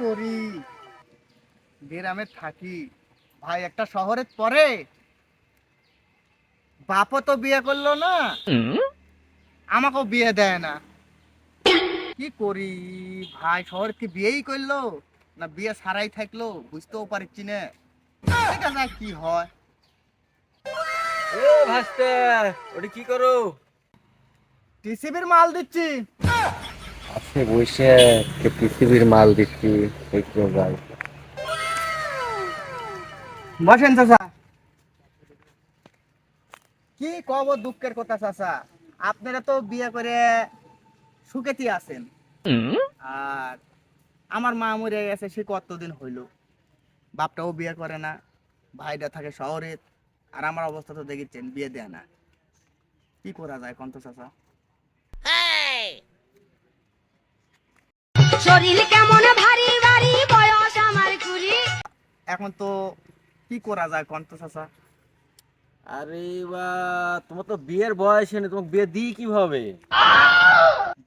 করি। গ্রামে থাকি। ভাই একটা শহরে পরে বাপও তো বিয়ে করল না। আমাকেও বিয়ে দেয় না। কি করি? ভাই শহরে কি বিয়েই করল? না বিয়ে সারাই থাকল? বুঝতেও পারছি না। কি হয়। এ ভাস্তে ওটা কি করো? টিসিবির মাল দিচ্ছি। আছে বসে পৃথিবীর মাল দিচ্ছি দেখতে যাই। বসেন চাচা। কি কব দুঃখের কথা চাচা? আপনারা তো বিয়ে করে সুখেতি আছেন। আর আমার মা মরে গেছে সে কতদিন হইল? বাপটাও বিয়ে করে না ভাইটা থাকে শহরে। আর আমার অবস্থা তো দেখেছেন বিয়ে দেয় না। কি করা যায় কন্ত চাচা? শরীর কেমন ভারী ভারী বয়স আমার কুড়ি। এখন তো কি করা যায় কন্ত চাচা? আরে বা তোমার তো বিয়ের বয়স নেই তোমাকে বিয়ে দিই কীভাবে?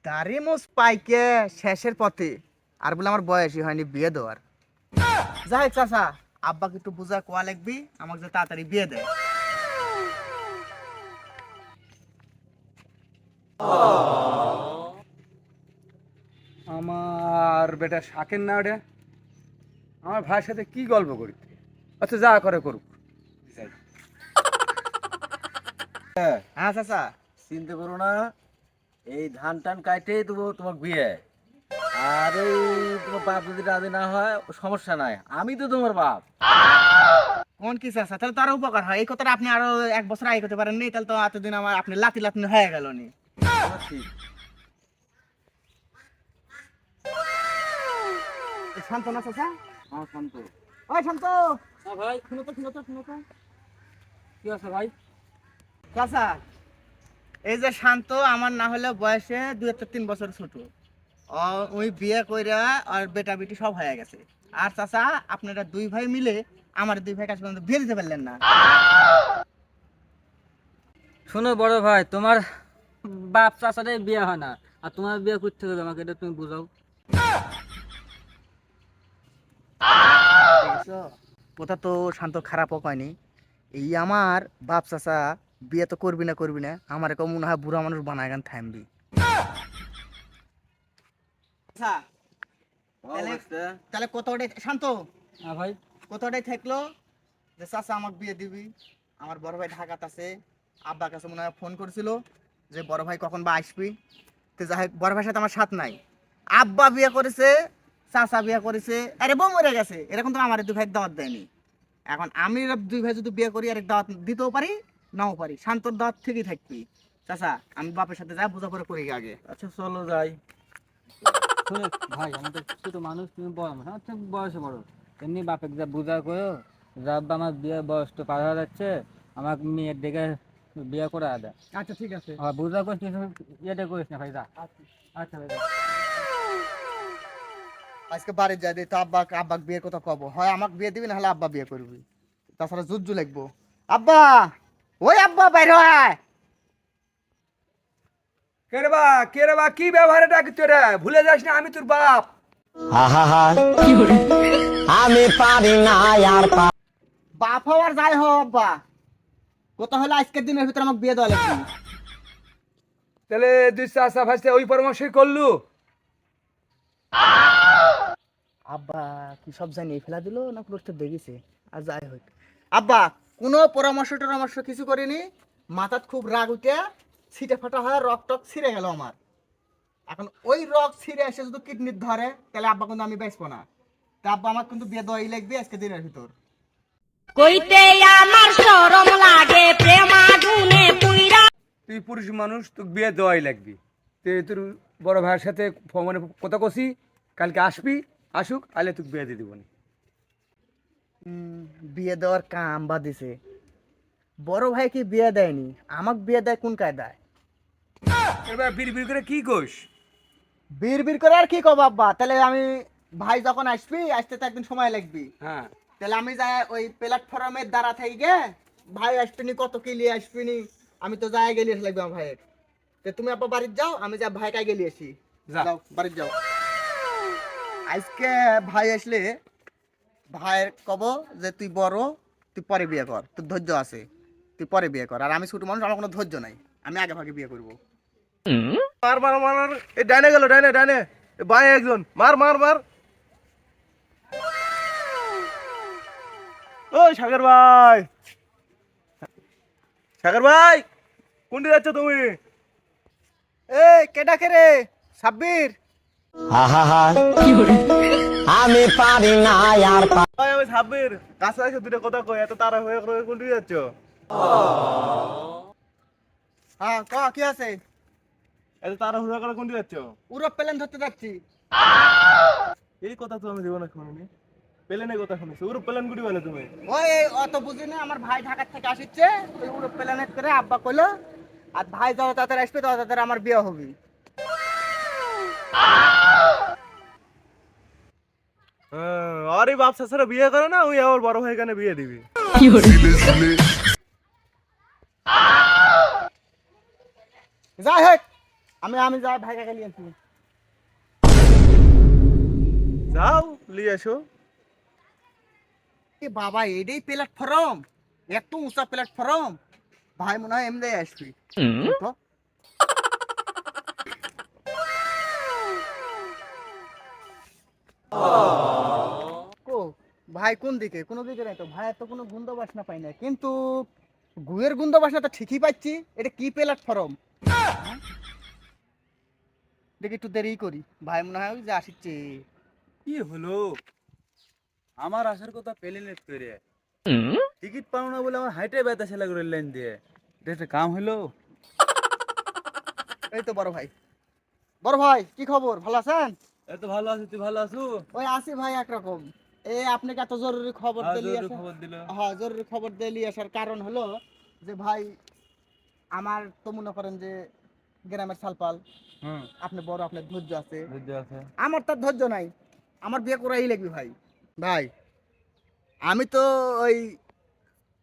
দাড়ি মোস পাইকে শেষের পথে। আর বলে আমার বয়সই হয়নি বিয়ে দেওয়ার। যাই চাচা আব্বাকে একটু বুঝা কোয়া লাগবি আমাকে যে তাড়াতাড়ি বিয়ে দেয় আমার বেটা শাকের না ওটা আমার ভাইয়ের সাথে কি গল্প করি? আচ্ছা যা করে করুক। হ্যাঁ চাচা চিন্তা করো না। এই ধান টান কাটে দেবো তোমার বিয়ে। আর এই তোমার বাপ যদি রাজি না হয় সমস্যা নাই। আমি তো তোমার বাপ। কোন কি চাচা? তাহলে তো আরও উপকার হয়। এই কথাটা আপনি আরও এক বছর আগে করতে পারেন নি তাহলে তো এতদিন আমার আপনি লাতি লাতি হয়ে গেল নি ঠিক এই শান্ত না চাচা আমার শান্ত। ওই শান্ত! হ্যাঁ ভাই শুনো তো শুনো তো শুনো তো। কি আছে ভাই? চাচা এই যে শান্ত আমার না হলে বয়সে দুই থেকে তিন বছর ছোট। ও ওই বিয়ে কইরা আর বেটা বেটি সব হয়ে গেছে। আর চাচা আপনারা দুই ভাই মিলে আমার দুই ভাই কাছে পর্যন্ত বিয়ে দিতে পারলেন না। শোনো বড় ভাই তোমার বাপ চাচাদের বিয়ে হয় না। আর তোমার বিয়ে করতে হবে আমাকে এটা তুমি বুঝাও? কথা তো শান্ত খারাপও হয়নি এই আমার বাপ চাচা বিয়ে তো করবি না করবি না আমার কেউ মনে হয় বুড়া মানুষ বানায় গান থামবি। তাহলে- তাহলে কতটাই শান্ত। হ্যাঁ ভাই। কতটাই থাকল যে চাচা আমাকে বিয়ে দিবি আমার বড় ভাই ঢাকাত আছে আব্বার কাছে মনে হয় ফোন করেছিল যে বড় ভাই কখন বা আসবি। তো যাই হোক, বড় ভাইয়ের সাথে আমার সাথ নাই। আব্বা বিয়ে করেছে চাচা বিয়ে করেছে আরে বউ মরে গেছে এরকম তো আমার দুই ভাই দাওয়াত দেয়নি। এখন আমি দুই ভাই যদি বিয়ে করি আর দাওয়াত দিতেও পারি নাও পারি। শান্তর দাওয়াত থেকেই থাকবি চাচা আমি বাপের সাথে যাই বোঝাপড়া করি আগে। আচ্ছা চলো যাই। ভাই আমাদের ছোট মানুষ তুমি বড় মানুষ বয়সে বড়। এমনি বাপে যা বুঝা করো রাব্বা আমার বিয়ে বয়স তো পার হয়ে যাচ্ছে আমার মেয়ের দেখে বিয়ে করে দেয় আচ্ছা ঠিক আছে। বুঝা করিস ইয়েটা করিস না ভাই যা। আচ্ছা ভাই যা। আজকে বাড়ি যাই দিই তো আব্বা আব্বা বিয়ের কথা কব। হয় আমাকে বিয়ে দিবি না হলে আব্বা বিয়ে করবি। তাছাড়া জুজ্জু লাগবো। আব্বা ওই আব্বা বাইর হয় কে ব্যবহারে ডাকি তোরা? ভুলে যাস না আমি তোর বাপ। বাপ হওয়ার যাই হও আব্বা। কত হলে আজকের দিনের ভিতরে আমাকে বিয়ে দেওয়া লাগবে। তাহলে দুই চাষা ফাঁসতে ওই পরামর্শই করলু? আব্বা কি সব জানি ফেলা দিল না পুরোটা দেখেছে? আর যাই হোক। আব্বা কোনো পরামর্শ টরামর্শ কিছু করিনি? মাথাত খুব রাগ উঠে ছিটে ফাটা হয়ে রক টক ছিঁড়ে গেল আমার। এখন ওই রক ছিঁড়ে এসে যদি কিডনির ধরে তাহলে আব্বা কিন্তু আমি বেচবো না। তা আব্বা আমার কিন্তু বিয়ে দেওয়াই লাগবে আজকে দিনের ভিতর। কইতে আমার শরম লাগে পুইরা। তুই পুরুষ মানুষ তোকে বিয়ে দেওয়াই লাগবি। তুই তোর বড় ভাইয়ের সাথে ফোনে কথা কষি কালকে আসবি। আসুক আলে তোকে বিয়ে দিয়ে দিবনি। বিয়ে দেওয়ার কাম বাদিছে বড় ভাই কি বিয়ে দেয়নি? আমাকে বিয়ে দেয় কোন কায়দায়? এবার বিড় বিড় করে কি কোষ বীর করে আর কি কব আব্বা? তাহলে আমি ভাই যখন আসবি আসতে তো একদিন সময় লাগবে। হ্যাঁ। তাহলে আমি যাই ওই প্ল্যাটফর্মের দ্বারা থেকে ভাই আসবিনি কত কিলি আসবিনি আমি তো যাই গেলি লাগবে আমার ভাইয়ের। তো তুমি আব্বা বাড়িতে যাও আমি যা ভাই কাই গেলি আসি। যাও বাড়িতে যাও। আজকে ভাই আসলে ভাইয়ের কব যে তুই বড় তুই পরে বিয়ে কর তোর ধৈর্য আছে তুই পরে বিয়ে কর। আর আমি ছোট মানুষ আমার কোনো ধৈর্য নাই আমি আগে ভাগে বিয়ে করব। মার মার মার এই ডাইনে গেল ডাইনে ডাইনে। বাঁয়ে একজন মার মার মার। ওই সাগর ভাই। সাগর ভাই কোনটি যাচ্ছ তুমি? এ কেডা কে রে সাব্বির? ভাই আমি সাব্বির। কাছে এসে দুটো কথা কই এত তারা হয়ে করে কোনটি যাচ্ছ? হ্যাঁ ক কি আছে? এত তারা হয়ে করে কোনটি যাচ্ছ? উরপ প্লেন ধরতে যাচ্ছি। এই কথা তো আমি দেবো না শুনিনি পেলেনের কথা শুনেছি ওর পেলেন গুটি বলে তুমি? ওই অত বুঝি না আমার ভাই ঢাকার থেকে আসিচ্ছে। ওই উরপ প্লেনের করে আব্বা কইলো আর ভাই যত তাড়াতাড়ি আসবে তত তাড়াতাড়ি আমার বিয়ে হবে। আরে বাপ সাসারা বিয়ে করে না ওই আমার বড় ভাই এখানে বিয়ে দিবি। যাই হোক আমি আমি যাই ভাই কাকে নিয়ে আসি। যাও লিয়ে এসো। এ বাবা এটাই প্ল্যাটফর্ম এত উঁচা প্ল্যাটফর্ম ভাই মনে হয় এমনি আসবি। কো ভাই কোন দিকে? কোন দিকে নাই তো। ভাই তো কোনো গুন্দ বাসনা পাই না কিন্তু গুয়ের গুন্দ বাসনা তো ঠিকই পাচ্ছি। এটা কি প্ল্যাটফর্ম দেখি একটু দেরি করি। ভাই মনে হয় যে আসছে কি হলো? আমার আসার কথা পেলেনের করে। টিকিট পাবো না বলে আমার হাইটে ব্যথা ছেলে করে লাইন দিয়ে। এটা একটা কাম হলো? এই তো বড় ভাই। বড় ভাই কি খবর? ভালো আছেন? এত ভালো আছি তুই ভালো আছো? ওই আসি ভাই একরকম। এই আপনাকে এত জরুরি খবর দিলি খবর দিল। হ্যাঁ জরুরি খবর দিলি আসার কারণ হলো যে ভাই আমার তো মনে করেন যে গ্রামের সালপাল আপনি বড় আপনার ধৈর্য আছে। আমার তার ধৈর্য নাই। আমার বিয়ে করাই লাগবে ভাই। ভাই আমি তো ওই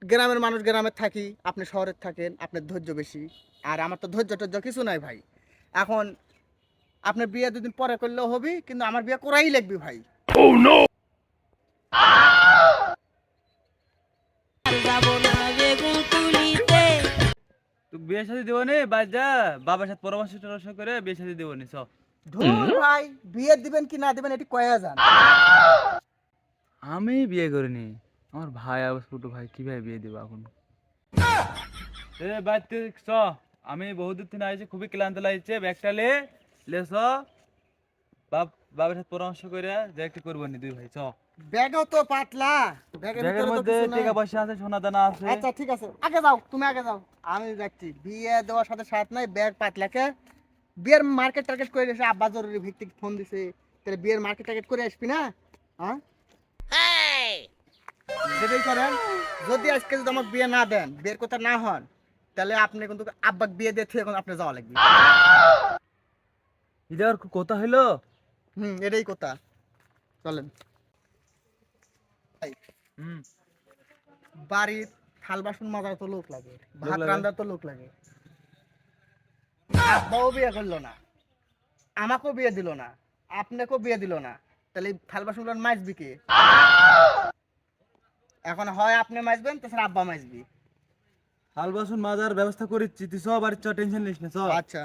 গ্রামের মানুষ গ্রামে থাকি আপনি শহরে থাকেন আপনার ধৈর্য বেশি। আর আমার তো ধৈর্য টৈর্য কিছু নাই ভাই। এখন আপনার বিয়ে দুদিন পরে করলেও হবে কিন্তু আমার বিয়ে করাই লাগবে ভাই। বিয়ে সাথে দেবো নি বাজা বাবার সাথে পরামর্শ টরামর্শ করে বিয়ে সাথে দেবো নি সব ধুর ভাই বিয়ে দিবেন কি না দিবেন এটি কয়া যান। আমি বিয়ে করিনি। আমার ভাই আর ছোট ভাই কীভাবে বিয়ে দেবো এখন? এ চ। আমি বহুদূর থেকে আইছি খুবই ক্লান্ত লাগছে ব্যাগটা লে লে চ। বাপ বাবার সাথে পরামর্শ করে যে একটু করব নি দুই ভাই চ। ব্যাগও তো পাতলা। ব্যাগের মধ্যে টাকা পয়সা আছে সোনা দানা আছে। আচ্ছা ঠিক আছে। আগে যাও তুমি আগে যাও। আমি যাচ্ছি বিয়ে দেওয়ার সাথে সাথ নাই ব্যাগ পাতলাকে। বিয়ের মার্কেট টার্গেট করে এসে আব্বা জরুরি ভিত্তিক ফোন দিছে। তাহলে বিয়ের মার্কেট টার্গেট করে আসবি না? হ্যাঁ? সেটাই করেন যদি আজকে যদি আমাকে বিয়ে না দেন বিয়ের কথা না হন তাহলে আপনি কিন্তু আব্বাকে বিয়ে দিয়ে থেকে এখন আপনি যাওয়া লাগবে। এটা আর কথা হইল? হুম এটাই কথা। চলেন। বাড়ির থাল বাসন মাজার তো লোক লাগে ভাত। তো লোক লাগে। আব্বাও বিয়ে করল না আমাকেও বিয়ে দিল না আপনাকেও বিয়ে দিল না তাহলে থাল বাসনগুলো মাজবি কে? এখন হয় আপনি মাজবেন তাছাড়া আব্বা মাজবি। হাল বাসন মাজার ব্যবস্থা করেছি তুই সব আর চ টেনশন নিস না সব আচ্ছা।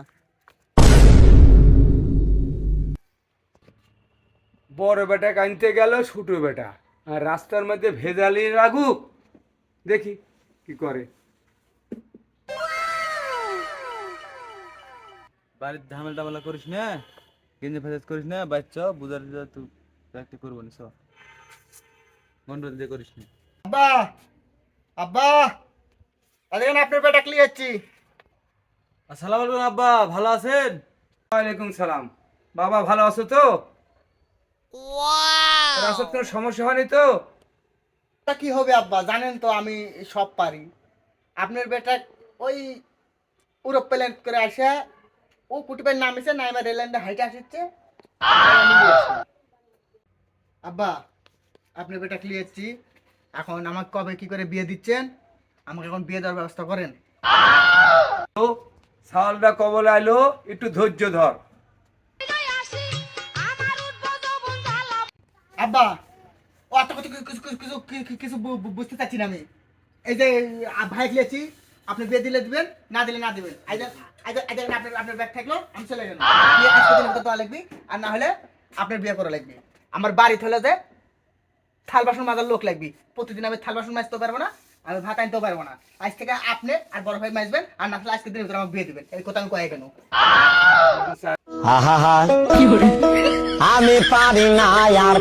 বড় বেটা কানতে গেল ছোট বেটা। রাস্তার মধ্যে ভেজালি রাগুক দেখি কি করে। বাড়ির ঝামেলা টামেলা করিস না গেঞ্জি ফেসাজ করিস না বাচ্চা বুঝার তুই একটু করব না সব মন্ডল দিয়ে করিস না। আব্বা আব্বা আজকে আপনার বেটা ক্লিয়ে যাচ্ছি। আসসালামু আলাইকুম আব্বা ভালো আছেন? ওয়ালাইকুম সালাম। বাবা ভালো আছো তো? রাস্তার কোনো সমস্যা হয়নি তো? তা কি হবে আব্বা? জানেন তো আমি সব পারি। আপনার বেটা ওই উরপ প্লেন করে আসে ও কুটিপের নামিছে নাইমা রেল্যান্ডে হাইটে আসছে আব্বা আপনার বেটা ক্লিয়ারছি এখন আমাকে কবে কি করে বিয়ে দিচ্ছেন? আমাকে এখন বিয়ে দেওয়ার ব্যবস্থা করেন। তো সালটা কবল আইলো একটু ধৈর্য ধর। আব্বা অত কিছু কিছু কিছু বুঝতে চাচ্ছি না আমি। এই যে ভাই লিয়েছি আপনি বিয়ে দিলে দিবেন না দিলে না দিবেন। আপনার আপনার ব্যাগ থাকল আমি চলে গেলাম। বিয়ে আজকে দিন তো দেওয়া লাগবে আর না হলে আপনার বিয়ে করা লাগবে। আমার বাড়ি হলে যে থাল বাসন মাজার লোক লাগবে। প্রতিদিন আমি থাল বাসন মাজতে পারব না আমি ভাত আনতেও পারব না। আজ থেকে আপনি আর বড় ভাই মাজবেন আর না হলে আজকে দিনের ভিতরে আমাকে বিয়ে দিবেন। এই কথা আমি কয়ে কেন আমি পারি না আর